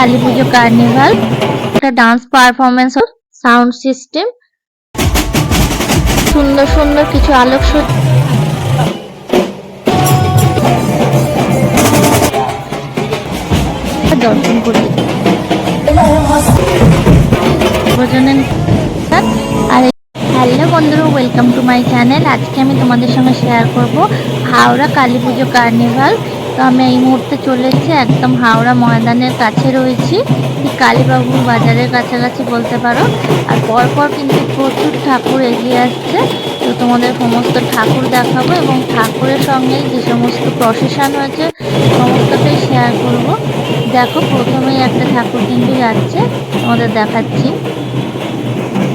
কালী পুজো carnival একটা dance performance sound system সুন্দর সুন্দর কিছু আলোকসজ্জা দর্শন করি। আর হ্যালো বন্ধুরা ওয়েলকাম টু মাই চ্যানেল আজকে আমি তোমাদের সঙ্গে শেয়ার করব হাওড়া কালী পুজো কার্নিভাল তো আমি এই মুহূর্তে চলে এসেছি একদম হাওড়া ময়দানের কাছে রয়েছি। ঠিক কালীবাবুর বাজারের কাছাকাছি বলতে পারো। আর পরপর কিন্তু প্রচুর ঠাকুর এগিয়ে আসছে। তো তোমাদের সমস্ত ঠাকুর দেখাবো এবং ঠাকুরের সঙ্গে যে সমস্ত প্রসেশন হয়েছে, সমস্তটাই শেয়ার করব। দেখো, প্রথমেই একটা ঠাকুর কিন্তু যাচ্ছে, তোমাদের দেখাচ্ছি।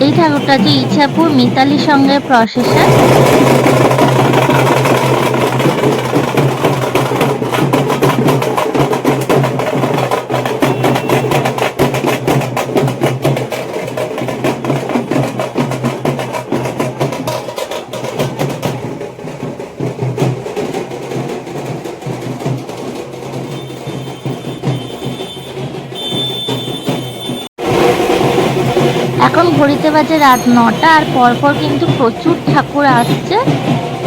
এই ঠাকুরটা যে ইচ্ছাপুর মিতালির সঙ্গে প্রসেশন এখন ঘড়িতে বাজে রাত নটা, আর পরপর কিন্তু প্রচুর ঠাকুর আসছে।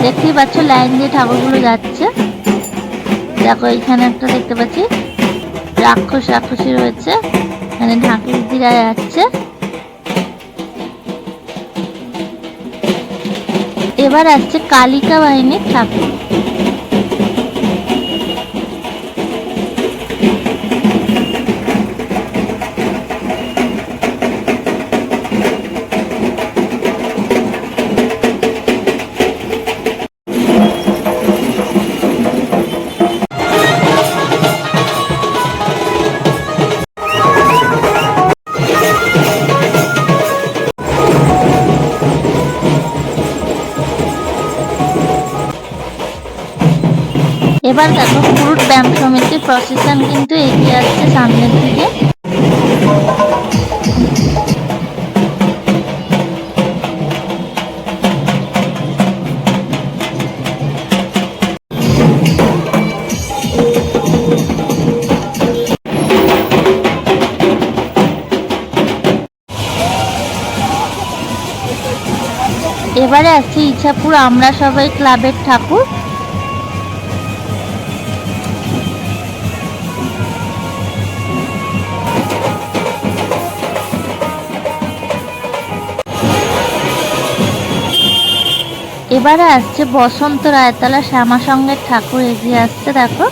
দেখতেই পাচ্ছ, লাইন দিয়ে ঠাকুরগুলো যাচ্ছে। দেখো এখানে একটা দেখতে পাচ্ছি, রাক্ষস, রাক্ষসী রয়েছে। এখানে ঠাকুর দিরা যাচ্ছে। এবার আসছে কালিকা বাহিনীর ঠাকুর। এবার দেখো ফুরুট ব্যায়াম সমিতির প্রসেশন কিন্তু এগিয়ে আসছে সামনের দিকে। এবারে আসছে ইচ্ছাপুর আমরা সবাই ক্লাবের ঠাকুর। এবারে আসছে বসন্ত রায়তলা শ্যামা সঙ্গের ঠাকুর এগিয়ে আসছে দেখো।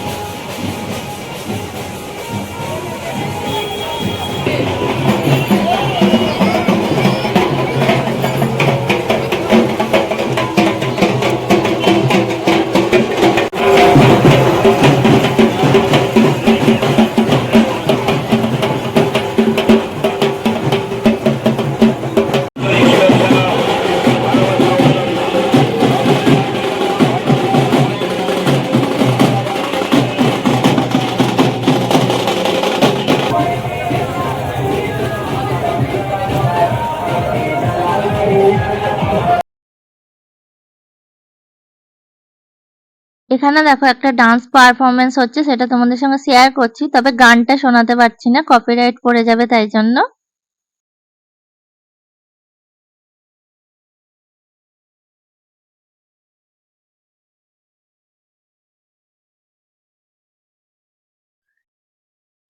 এখানে দেখো একটা ডান্স পারফরমেন্স হচ্ছে, সেটা তোমাদের সঙ্গে শেয়ার করছি, তবে গানটা শোনাতে পারছি না কপিরাইট পড়ে যাবে তাই জন্য।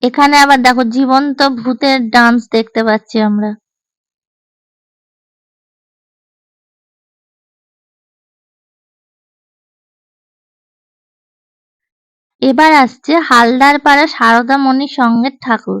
এখানে আবার দেখো জীবন্ত ভূতের ডান্স দেখতে পাচ্ছি আমরা। এবার আসছে হালদার পাড়া সারদা সঙ্গে ঠাকুর।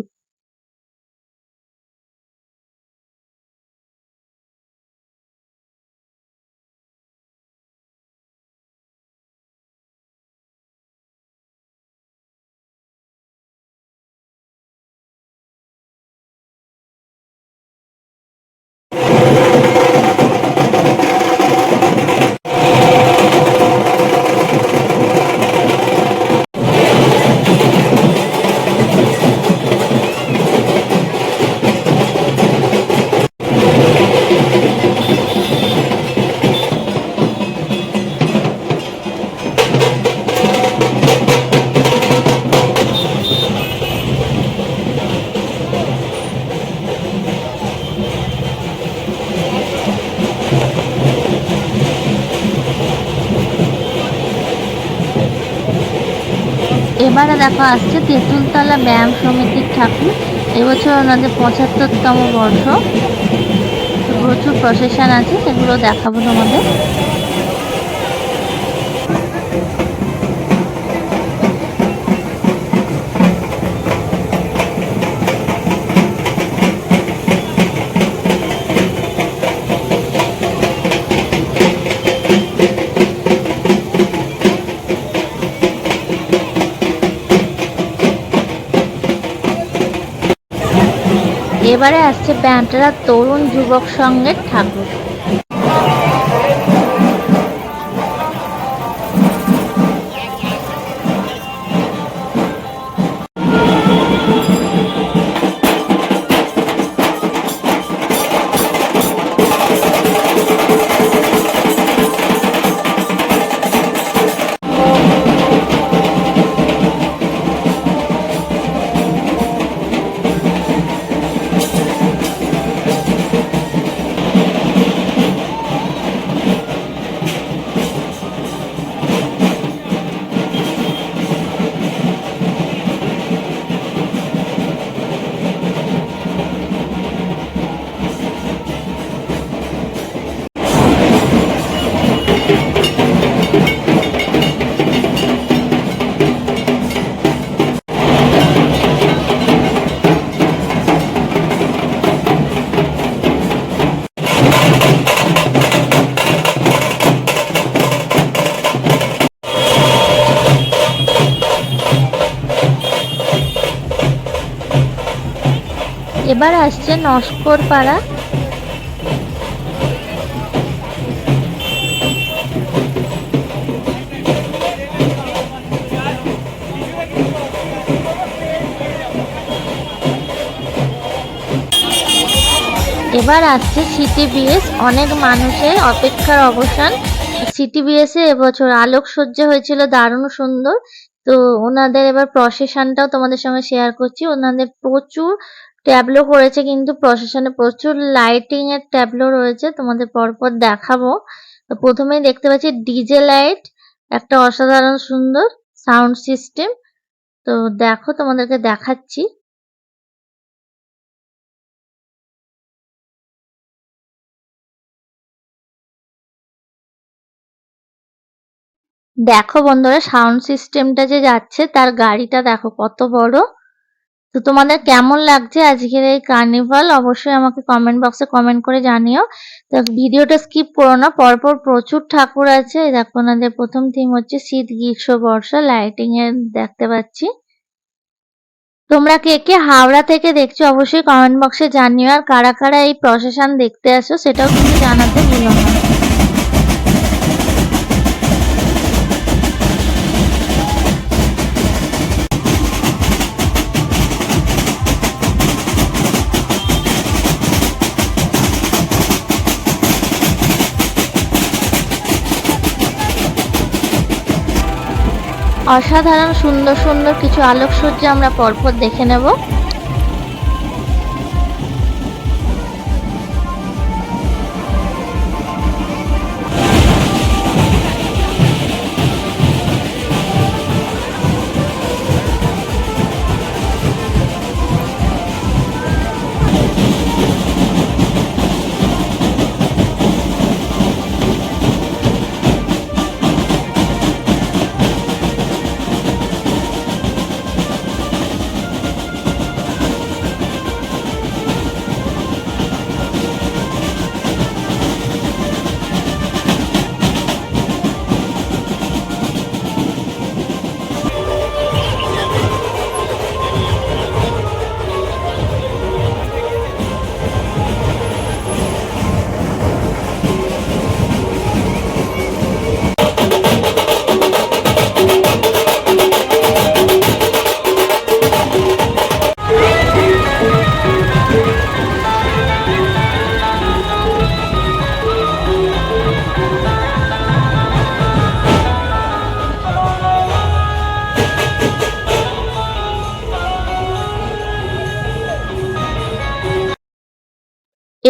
দেখো আসছে তেঁতুলতলা ব্যায়াম সমিতির ঠাকুর। এবছর ওনাদের পঁচাত্তরতম বর্ষ। প্রচুর প্রসেশন আছে, সেগুলো দেখাবো তোমাদের। এবারে আসছে ব্যান্টারা তরুণ যুবক সঙ্গে ঠাকুর। এবার আসছে নস্কর পাড়া এবার আসছে সিটি বিএস অনেক মানুষের অপেক্ষার অবসান। সিটি বিএস এ এবছর আলোকসজ্জা হয়েছিল, দারুণ সুন্দর। তো ওনাদের এবার প্রসেশনটাও তোমাদের সঙ্গে শেয়ার করছি। ওনাদের প্রচুর ট্যাবলো করেছে কিন্তু প্রসেশনে প্রচুর লাইটিং এর ট্যাবলো রয়েছে, তোমাদের পরপর দেখাবো। তো প্রথমেই দেখতে পাচ্ছি ডিজে লাইট একটা অসাধারণ সুন্দর সাউন্ড সিস্টেম তো দেখো তোমাদেরকে দেখাচ্ছি। দেখো বন্ধুরা সাউন্ড সিস্টেমটা যে যাচ্ছে, তার গাড়িটা দেখো কত বড়। তো তোমাদের কেমন লাগছে আজকের এই কার্নিভাল অবশ্যই আমাকে কমেন্ট বক্সে কমেন্ট করে জানিও। তো ভিডিওটা স্কিপ করো না, পরপর প্রচুর ঠাকুর আছে। দেখো ওনাদের প্রথম থিম হচ্ছে শীত, গ্রীষ্ম, বর্ষা লাইটিং এর দেখতে পাচ্ছি। তোমরা কে কে হাওড়া থেকে দেখছ অবশ্যই কমেন্ট বক্সে জানিও। আর কারা কারা এই প্রসেশন দেখতে আসো, সেটাও কিন্তু জানাতে ভুলো না। অসাধারণ সুন্দর সুন্দর কিছু আলোকসজ্জা আমরা পরপর দেখে নেব।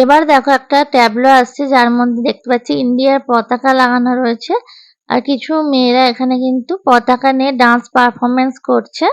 এবার দেখো একটা ট্যাবলো আসছে যার মধ্যে দেখতে পাচ্ছি ইন্ডিয়ার পতাকা লাগানো রয়েছে। আর কিছু মেয়েরা এখানে কিন্তু পতাকা নিয়ে ডান্স পারফরমেন্স করছে।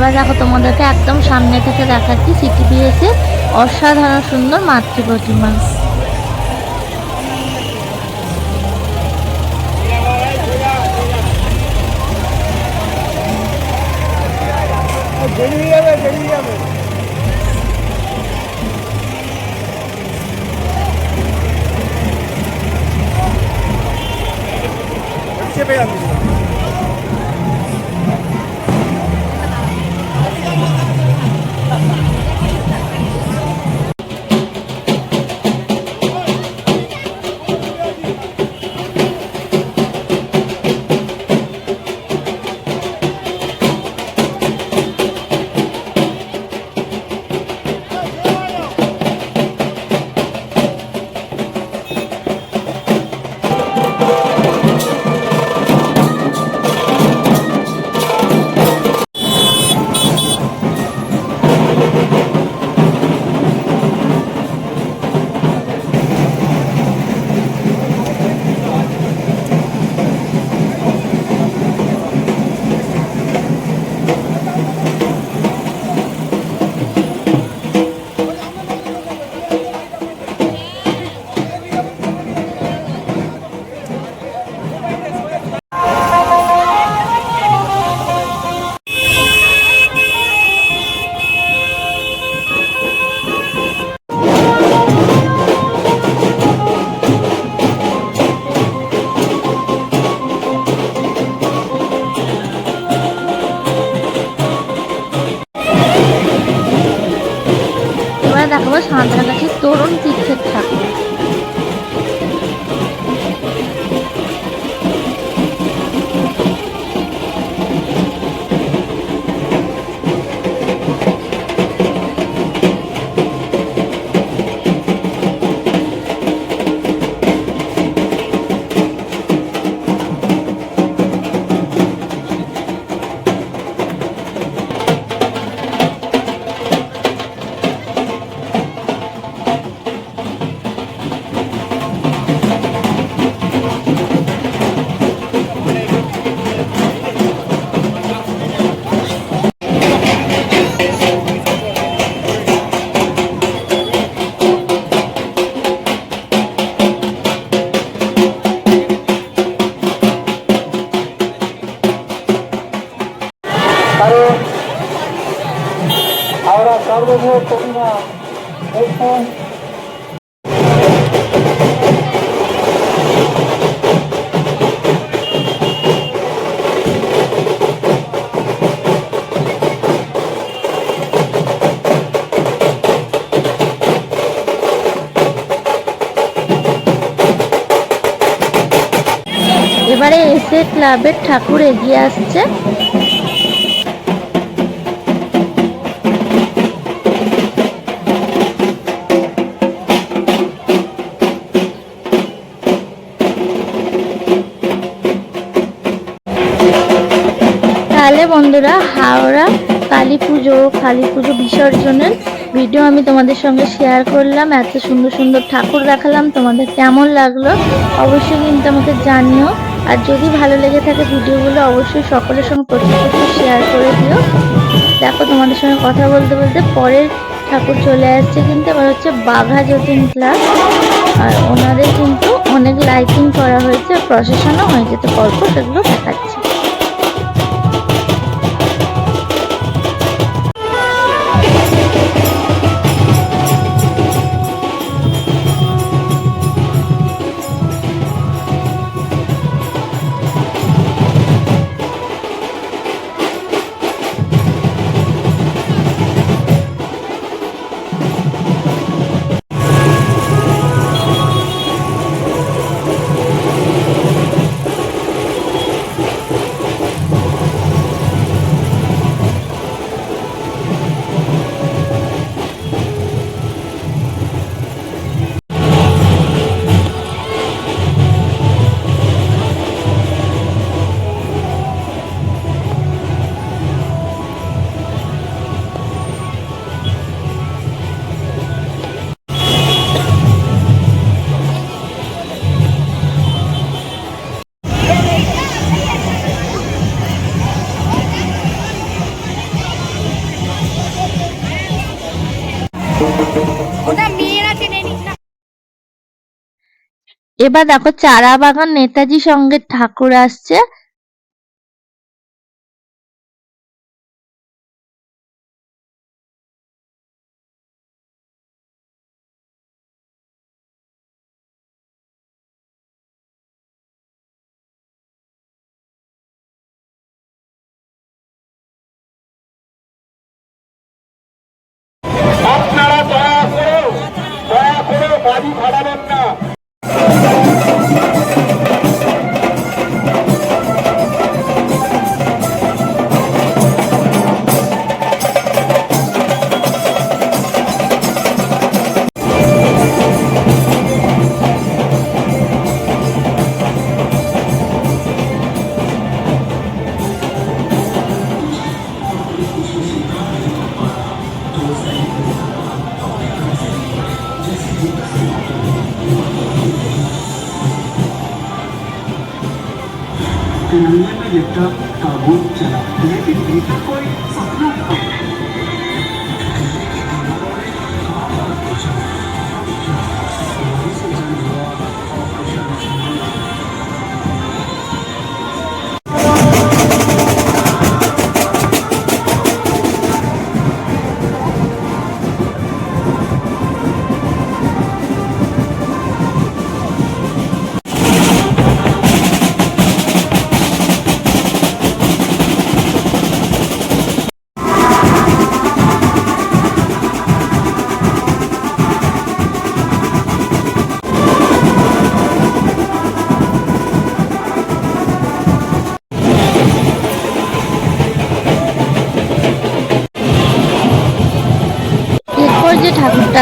এবার দেখো তোমাদেরকে একদম সামনে থেকে দেখাচ্ছি সিটি পিএসে অসাধারণ সুন্দর মাতৃ প্রতিমা এবারে এসে ক্লাবের ঠাকুর এগিয়ে আসছে। বন্ধুরা, হাওড়া কালী পুজো কালী পুজো বিসর্জনের ভিডিও আমি তোমাদের সঙ্গে শেয়ার করলাম। এত সুন্দর সুন্দর ঠাকুর দেখালাম, তোমাদের কেমন লাগল অবশ্যই কিন্তু আমাকে জানিও। আর যদি ভালো লেগে থাকে ভিডিওগুলো, অবশ্যই সকলের সঙ্গে প্রচুর শেয়ার করে দিও। দেখো, তোমাদের সঙ্গে কথা বলতে বলতে পরের ঠাকুর চলে আসছে কিন্তু, এবার হচ্ছে বাঘা যতীন ক্লাস আর ওনাদের কিন্তু অনেক লাইটিং করা হয়েছে প্রসেশনও হয়েছে তো গল্প সেগুলো দেখাচ্ছে। এবার দেখো চারা বাগান নেতাজি সঙ্গে ঠাকুর আসছে। আপনারা দয়া করে দয়া করে গাড়ি ভাড়াবেন करने में युद्ध का बोध चला यह इनकी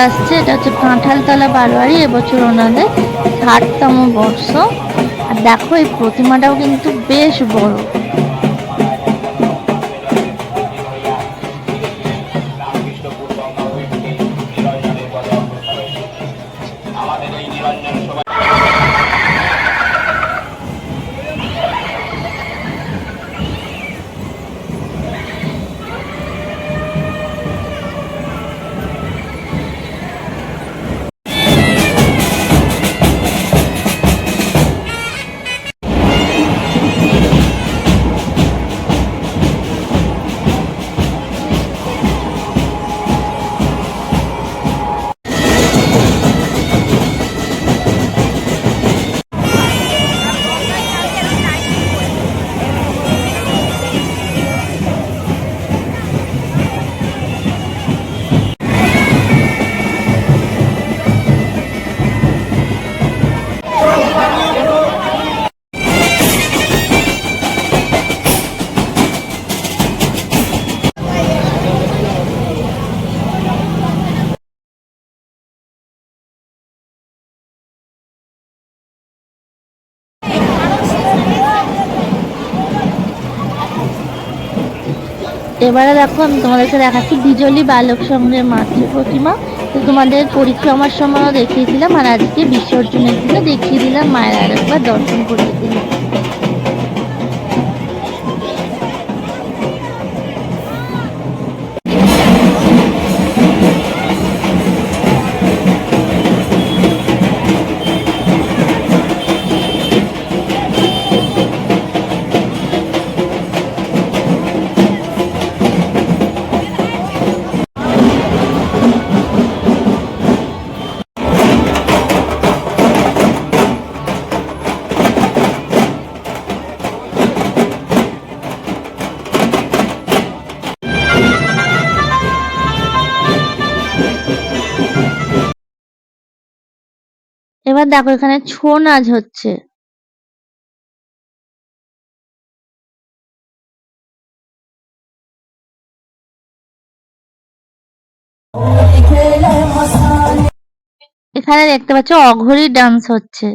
আসছে, এটা হচ্ছে কাঁঠালতলা বারোয়ারি, এবছর ওনাদের ষাটতম বর্ষ। আর দেখো, এই প্রতিমাটাও কিন্তু বেশ বড়। এবারে দেখো, আমি তোমাদেরকে দেখাচ্ছি বিজলি বালক সংঘের মাতৃ প্রতিমা। তো তোমাদের পরিক্রমার সময়ও দেখিয়েছিলাম আর আজকে বিসর্জনের দিনে দেখিয়ে দিলাম, মায়ের আরেকবার দর্শন করিয়ে দিলাম। এবার দেখো এখানে ছৌ নাচ হচ্ছে। এখানে দেখতে পাচ্ছ অঘরি ডান্স হচ্ছে।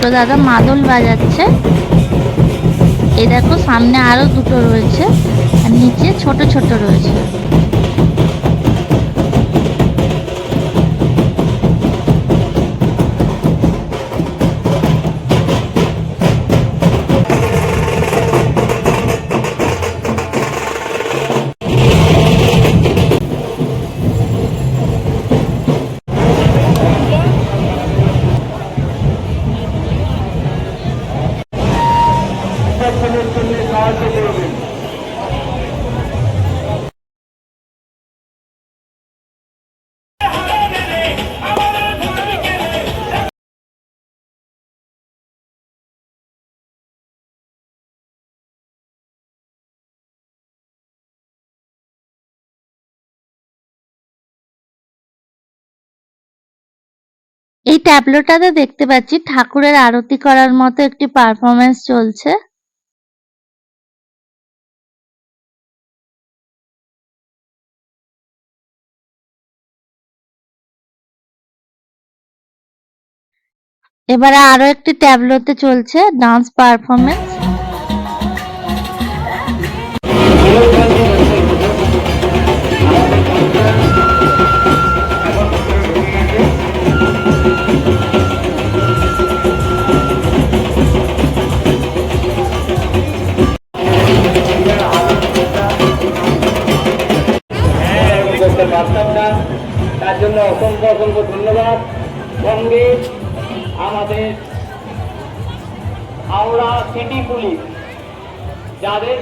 দুটো দাদা মাদল বাজাচ্ছে। এ দেখো সামনে আরও দুটো রয়েছে, আর নিচে ছোট ছোট রয়েছে। এই ট্যাবলোটাতে দেখতে পাচ্ছি ঠাকুরের আরতি করার মতো একটি পারফরমেন্স চলছে। এবারে আরও একটি ট্যাবলোতে চলছে ডান্স পারফরমেন্স সঙ্গে আমাদের হাওড়া সিটি পুলিশ যাদের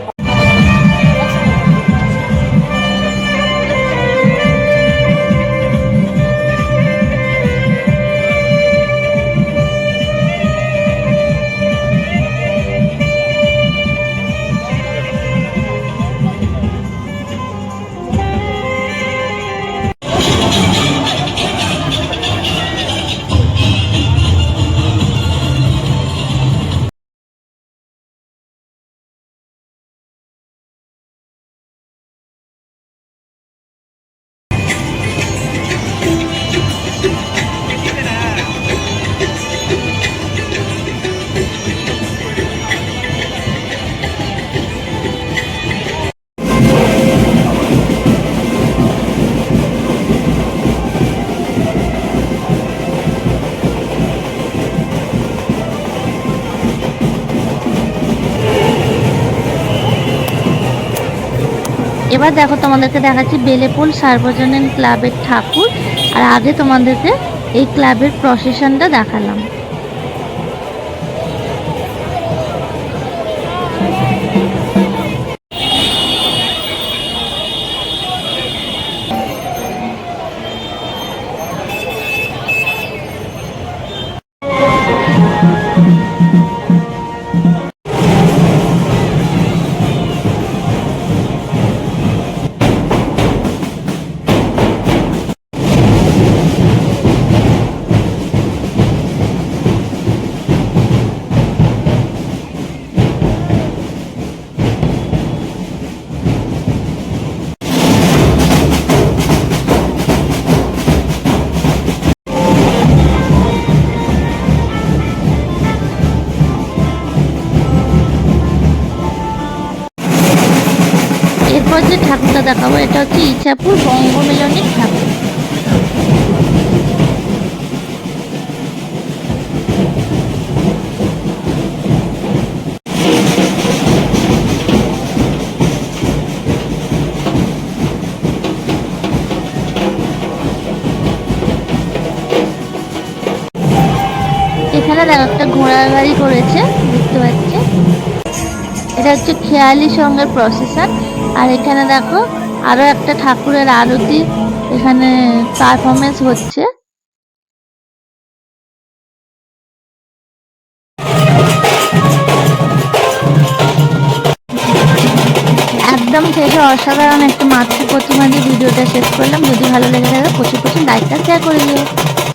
এবার দেখো তোমাদেরকে দেখাচ্ছি বেলেপুল সার্বজনীন ক্লাবের ঠাকুর। আর আগে তোমাদেরকে এই ক্লাবের প্রসেশনটা দেখালাম। দেখাবো, এটা হচ্ছে ইচ্ছাপুর বঙ্গমিলনের ঠাকুর। এখানে দেখো, একটা ঘোড়ার গাড়ি করেছে, দেখতে পাচ্ছি? এটা হচ্ছে খেয়ালি সঙ্গের প্রসেসন আর এখানে দেখো আরও একটা ঠাকুরের আরতি, এখানে পারফরমেন্স হচ্ছে। একদম শেষে অসাধারণ একটা মাতৃ প্রতিমা দিয়ে ভিডিওটা শেষ করলাম। যদি ভালো লেগে থাকে, প্রচুর প্রচুর লাইকটা শেয়ার করে দিও।